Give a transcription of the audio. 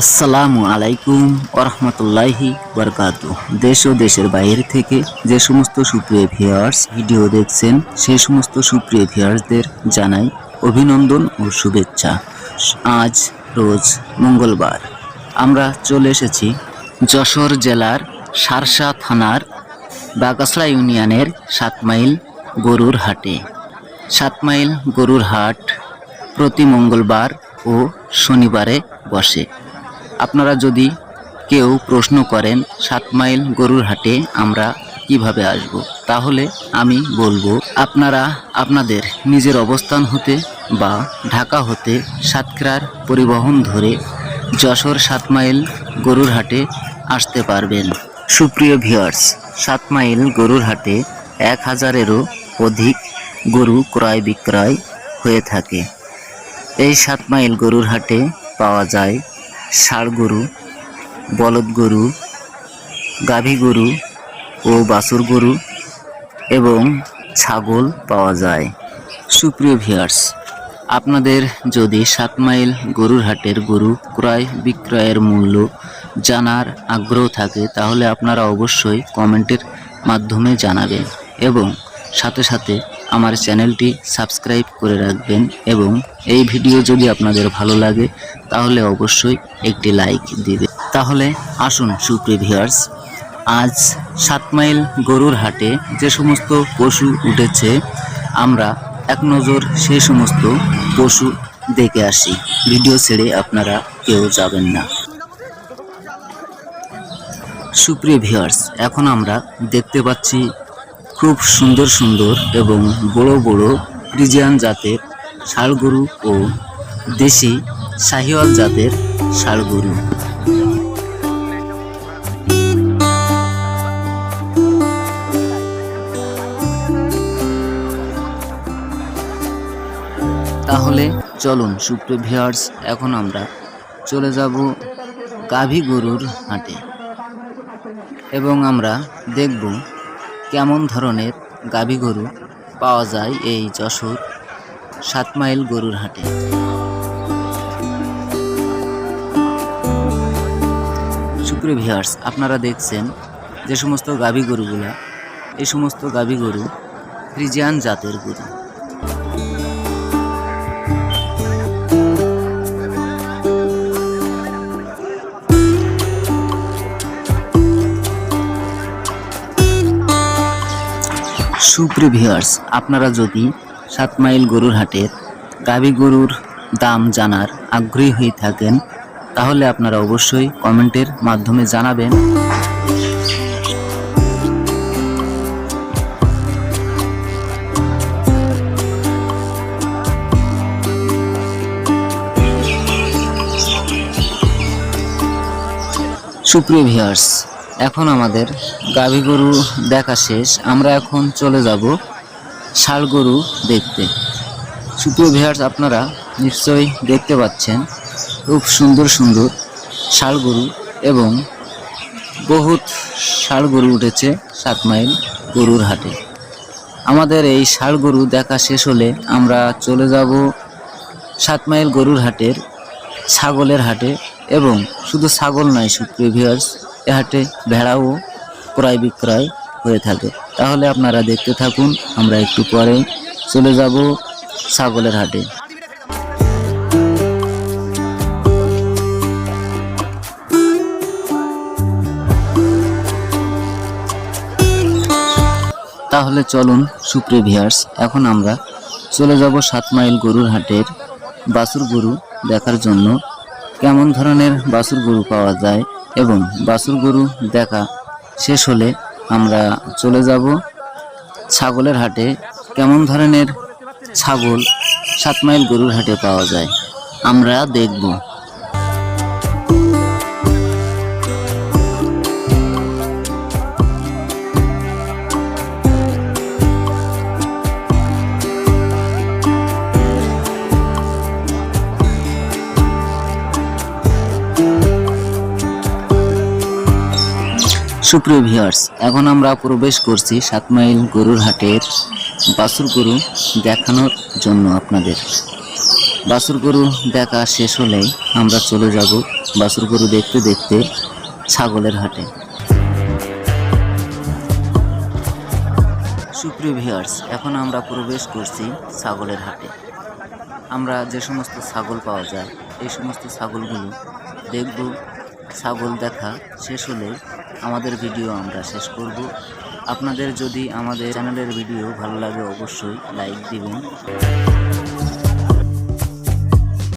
আসসালামু আলাইকুম ওরহমতুল্লাহি বরকাত। দেশ ও দেশের বাইরে থেকে যে সমস্ত সুপ্রিয় ভিউয়ার্স ভিডিও দেখছেন, সেই সমস্ত সুপ্রিয় ভিউয়ার্সদের জানাই অভিনন্দন ও শুভেচ্ছা। আজ রোজ মঙ্গলবার। আমরা চলে এসেছি যশোর জেলার সারসা থানার বাগাসলা ইউনিয়নের সাত মাইল গরুর হাটে। সাত মাইল গরুর হাট প্রতি মঙ্গলবার ও শনিবারে বসে। আপনারা যদি কেউ প্রশ্ন করেন, সাত মাইল গরুর হাটে আমরা কীভাবে আসব, তাহলে আমি বলব, আপনারা আপনাদের নিজের অবস্থান হতে বা ঢাকা হতে সাতক্ষীরার পরিবহন ধরে যশোর সাত মাইল গরুর হাটে আসতে পারবেন। সুপ্রিয় ভিউয়ার্স, সাত মাইল গরুর হাটে এক হাজারেরও অধিক গরু ক্রয় বিক্রয় হয়ে থাকে। এই সাত মাইল গরুর হাটে পাওয়া যায় ষাড় গরু, বলদ গরু, গাভী গরু ও বাছুর গরু এবং ছাগল পাওয়া যায়। সুপ্রিয় ভিয়ার্স আপনাদের যদি সাত মাইল গরুর হাটের গরু ক্রয় বিক্রয়ের মূল্য জানার আগ্রহ থাকে, তাহলে আপনারা অবশ্যই কমেন্টের মাধ্যমে জানাবেন এবং সাথে সাথে আমার চ্যানেলটি সাবস্ক্রাইব করে রাখবেন এবং এই ভিডিও যদি আপনাদের ভালো লাগে, তাহলে অবশ্যই একটি লাইক দিবে তাহলে আসুন, সুপ্রিয় ভিউয়ার্স, আজ সাত মাইল গরুর হাটে যে সমস্ত পশু উঠেছে, আমরা এক নজর সেই সমস্ত পশু দেখে আসি। ভিডিও ছেড়ে আপনারা কেউ যাবেন না। সুপ্রিয় ভিউয়ার্স, এখন আমরা দেখতে পাচ্ছি খুব সুন্দর সুন্দর এবং বড় বড় ফ্রিজিয়ান জাতের ষাড় গরু ও দেশি শাহিওয়াল জাতের ষাড় গরু তাহলে চলুন, সুপ্রিয় ভিউয়ার্স এখন আমরা চলে যাব গাভী গরুর হাটে। এবং আমরা দেখব কেমন ধরনের গাভী গরু পাওয়া যায় এই যশোর সাত মাইল গরুর হাটে? সুপ্রিয় ভিউয়ার্স, আপনারা দেখছেন যে সমস্ত গাভী গরুগুলা, এই সমস্ত গাভী গরু ফ্রিজিয়ান জাতের গরু। সুপ্রিয় ভিউয়ার্স আপনারা যদি সাত মাইল গরুর হাটের গাভী গরুর দাম জানার আগ্রহী হয়ে থাকেন, তাহলে আপনারা অবশ্যই কমেন্টের মাধ্যমে জানাবেন। সুপ্রিয় ভিউয়ার্স এখন আমাদের গাভী গরু দেখা শেষ। আমরা এখন চলে যাব ষাড় গরু দেখতে। সুপ্রিয় ভিউয়ার্স আপনারা নিশ্চয়ই দেখতে পাচ্ছেন খুব সুন্দর সুন্দর ষাড় গরু এবং বহুত ষাড় গরু উঠেছে সাত মাইল গরুর হাটে। আমাদের এই ষাড় গরু দেখা শেষ হলে আমরা চলে যাব সাত মাইল গরুর হাটের ছাগলের হাটে এবং শুধু ছাগল নয়, সুপ্রিয় ভিউয়ার্স এ হাটে ভেড়াও ক্রয় বিক্রয় হয়ে থাকে। তাহলে আপনারা দেখতে থাকুন, আমরা একটু পরে চলে যাব ছাগলের হাটে। তাহলে চলুন, সুপ্রিয় ভিউয়ার্স, এখন আমরা চলে যাব সাত মাইল গরুর হাটের বাছুর গরু দেখার জন্য। কেমন ধরনের বাসুর গরু পাওয়া যায় এবং বাসুর গরু দেখা শেষ হলে আমরা চলে যাব ছাগলের হাটে। কেমন ধরনের ছাগল সাত মাইল গরুর হাটে পাওয়া যায় আমরা দেখব। সুপ্রিয় ভিউয়ার্স, এখন আমরা প্রবেশ করছি সাত মাইল গরুর হাটের বাছুর গরু দেখানোর জন্য আপনাদের। বাছুর গরু দেখা শেষ হলেই আমরা চলে যাব বাছুর গরু দেখতে দেখতে ছাগলের হাটে। সুপ্রিয় ভিউয়ার্স, এখন আমরা প্রবেশ করছি ছাগলের হাটে। আমরা যে সমস্ত ছাগল পাওয়া যায়, এই সমস্ত ছাগলগুলো দেখব। ছাগল দেখা শেষ হলে আমাদের ভিডিও আমরা শেষ করব। আপনাদের যদি আমাদের চ্যানেলের ভিডিও ভালো লাগে, অবশ্যই লাইক দিবেন।